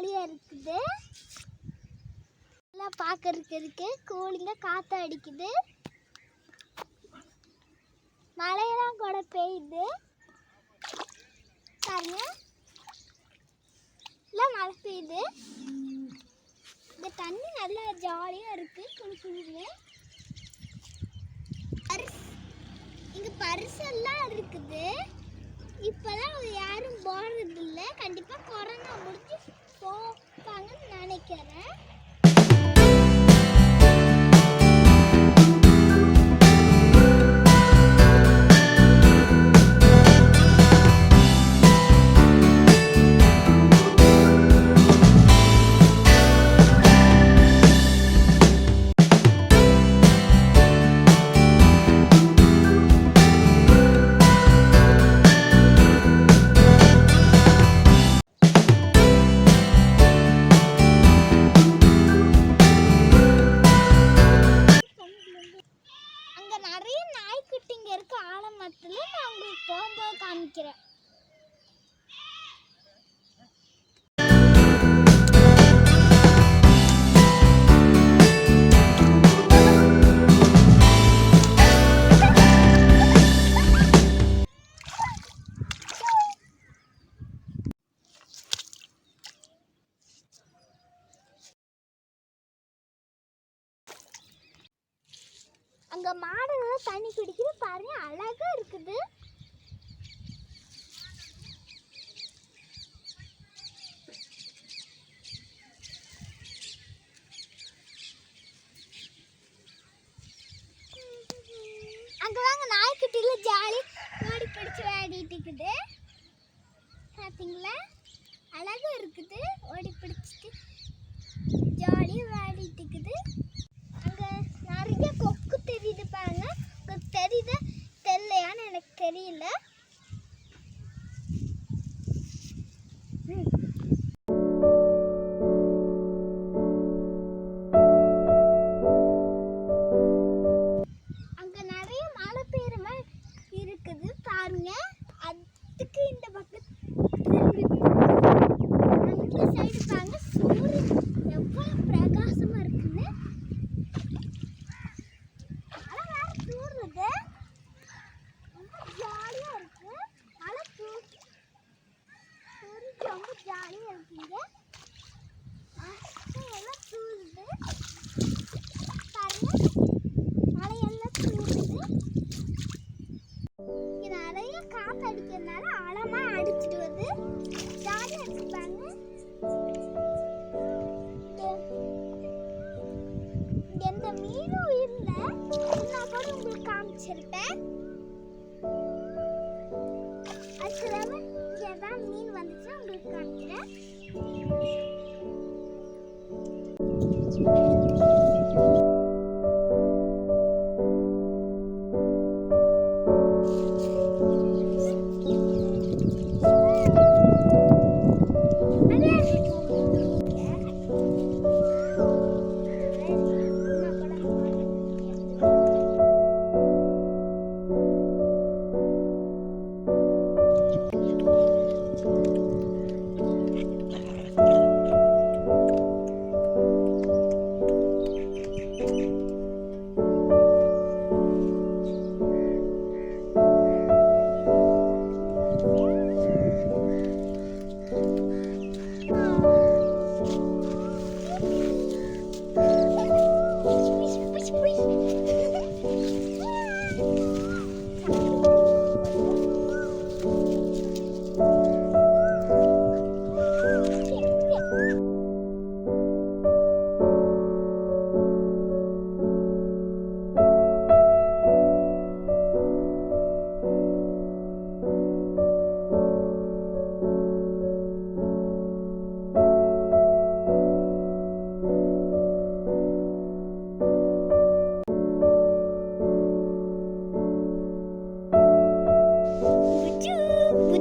இருக்குது. நல்லா பார்க்கறதுக்கு இருக்கு. கூலிங்காக காற்று அடிக்குது. மழையெல்லாம் கூட பெய்யுது. பாருங்க. எல்லாம் மழை பெய்யுது. இந்த தண்ணி நல்லா ஜாலியாக இருக்குது குளி பரிசு. இங்கே பரிசெல்லாம் இருக்குது. இப்போதான் யாரும் போடுறது கண்டிப்பாக கொரோனா முடிஞ்சு நினைக்கிறேன். போகும்போது காமிக்கிறேன் அங்க மாடுகள் தண்ணி குடிக்குது பாருங்க அழகா இருக்குது அங்க வாங்க நாய்க்குட்டில ஓடி பிடிச்சி விளையாடிட்டு இருக்குது. பார்த்தீங்களா அழகா இருக்குது. ஓடி பிடிச்சிட்டு ஜாலியாக விளையாடிட்டு இருக்குது. Thank you.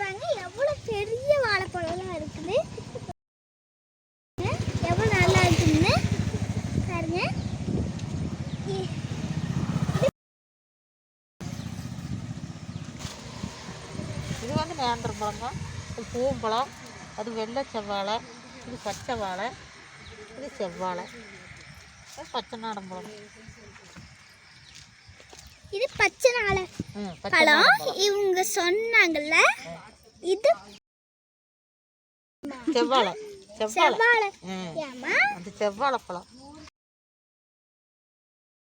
பாருங்க எவ்வளோ பெரிய வாழைப்பழம்லாம் இருக்குது. எவ்வளோ நல்லா இருக்குன்னு பாருங்க. இது வந்து நேந்திரம் பழங்க. இது பூம்பழம் அது வெள்ளை செவ்வாழை இது பச்சை வாழை இது செவ்வாழை. பச்சை நாடம்பழம். இது பச்சை நாளை. பழம். இவங்க சொன்னாங்கல்ல இது செவ்வாழை செவ்வாழை. செவ்வாழை. பழம்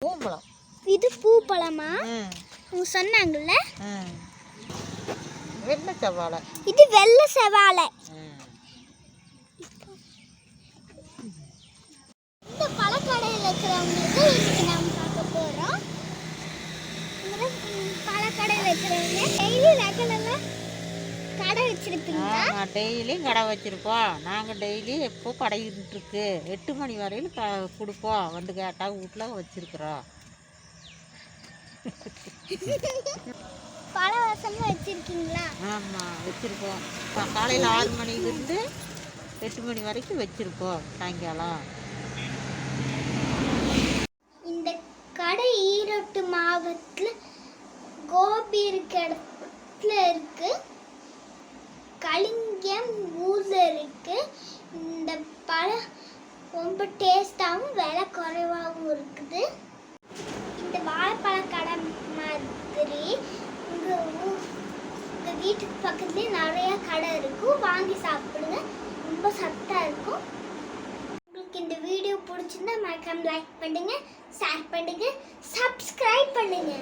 பூம்பழம். இது பூ பழமா ம். அவங்க சொன்னாங்கல்ல. வெள்ளை செவ்வாழை. இது வெள்ளை செவ்வாழை. இருக்கிறவங்க டெய்லி ரெகுலராக கடை வச்சிருப்பீங்களா ஆமாம் டெய்லியும் கடை வச்சுருப்போம் நாங்கள் டெய்லி எப்போ கடை இருந்துட்டுருக்கு? எட்டு மணி வரையிலும் க கொடுப்போம். வந்து கேட்டால் வீட்டில் வச்சுருக்குறோம். பழ வசமாக வச்சிருக்கீங்களா? ஆமாம் வச்சுருப்போம் இப்போ காலையில் ஆறு மணிலேருந்து எட்டு மணி வரைக்கும் வச்சுருப்போம் சாயங்காலம். இந்த கடை ஈரோட்டு மாவட்டத்தில் கோபி இருக்க இடத்துல இருக்கு. கலிங்கம் ஊர்ல இருக்கு. இந்த பழம் ரொம்ப டேஸ்டாகவும் விலை குறைவாகவும் இருக்குது. இந்த வாழைப்பழ கடை மாதிரி உங்கள் உங்கள் வீட்டுக்கு பக்கத்துலேயே நிறைய கடை இருக்கும் வாங்கி சாப்பிடுங்க. ரொம்ப சத்தாக இருக்கும். உங்களுக்கு இந்த வீடியோ பிடிச்சிருந்தா மறக்காம லைக் பண்ணுங்க ஷேர் பண்ணுங்க சப்ஸ்கிரைப் பண்ணுங்க.